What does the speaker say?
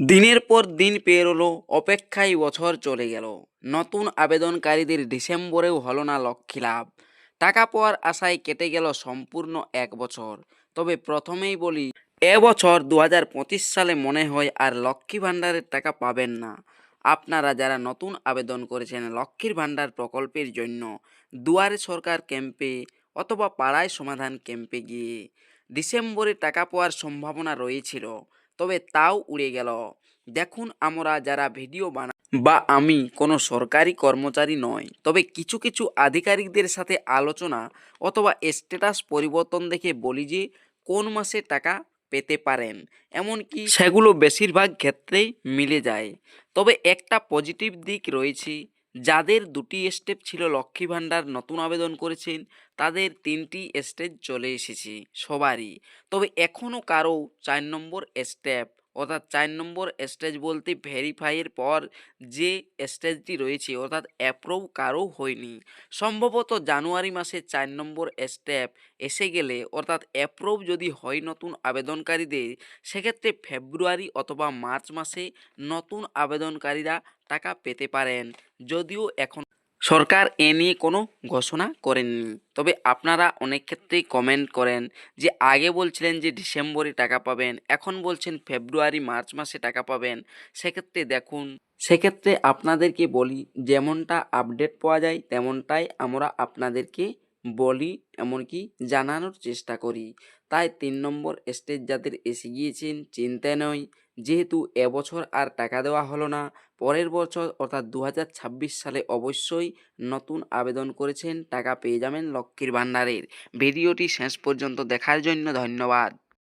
দিনের পর দিন পেরোলো, অপেক্ষায় বছর চলে গেল। নতুন আবেদনকারীদের ডিসেম্বরেও হলো না লক্ষ্মী লাভ টাকা পাওয়ার আশায় কেটে গেল সম্পূর্ণ এক বছর। তবে প্রথমেই বলি এবছর দু হাজার পঁচিশ সালে মনে হয় আর লক্ষ্মী ভাণ্ডারের টাকা পাবেন না। আপনারা যারা নতুন আবেদন করেছেন লক্ষ্মীর ভাণ্ডার প্রকল্পের জন্য, দুয়ারে সরকার ক্যাম্পে অথবা পাড়ায় সমাধান ক্যাম্পে গিয়ে ডিসেম্বরে টাকা পাওয়ার সম্ভাবনা রয়েছিল। তবে তাও উড়ে গেল। দেখুন আমরা যারা ভিডিও বানা বা আমি কোনো সরকারি কর্মচারী নয় তবে কিছু কিছু আধিকারিকদের সাথে আলোচনা অথবা স্ট্যাটাস পরিবর্তন দেখে বলি যে, কোন মাসে টাকা পেতে পারেন। এমনকি সেগুলো বেশিরভাগ ক্ষেত্রেই মিলে যায়। তবে একটা পজিটিভ দিক রয়েছে যাদের দুটি স্টেপ ছিল লক্ষ্মী ভাণ্ডার নতুন আবেদন করেছেন, তাদের তিনটি স্টেপ চলে এসেছে সবারই। তবে এখনও কারও চার নম্বর স্টেপ অর্থাৎ চার নম্বর স্টেজ বলতে ভেরিফাইয়ের পর যে স্টেজটি রয়েছে, অর্থাৎ অ্যাপ্রুভ কারও হয়নি। সম্ভবত জানুয়ারি মাসে চার নম্বর স্টেপ এসে গেলে, অর্থাৎ অ্যাপ্রুভ যদি হয় নতুন আবেদনকারীদের, সেক্ষেত্রে ফেব্রুয়ারি অথবা মার্চ মাসে নতুন আবেদনকারীরা টাকা পেতে পারেন। যদিও এখন সরকার এ নিয়ে কোনো ঘোষণা করেননি। তবে আপনারা অনেক ক্ষেত্রেই কমেন্ট করেন যে, আগে বলছিলেন যে, ডিসেম্বরে টাকা পাবেন, এখন বলছেন ফেব্রুয়ারি, মার্চ মাসে টাকা পাবেন। সেক্ষেত্রে দেখুন, সেক্ষেত্রে আপনাদেরকে বলি, যেমনটা আপডেট পাওয়া যায়, তেমনটাই আমরা আপনাদেরকে বলি, এমনকি জানানোর চেষ্টা করি। তাই তিন নম্বর স্টেজ যাদের এসে গিয়েছেন, চিন্তা নয়। যেহেতু এবছর আর টাকা দেওয়া হলো না, পরের বছর অর্থাৎ দু হাজার ছাব্বিশ সালে অবশ্যই নতুন আবেদন করেছেন, টাকা পেয়ে যাবেন লক্ষ্মীর ভাণ্ডারের। ভিডিওটি শেষ পর্যন্ত দেখার জন্য ধন্যবাদ।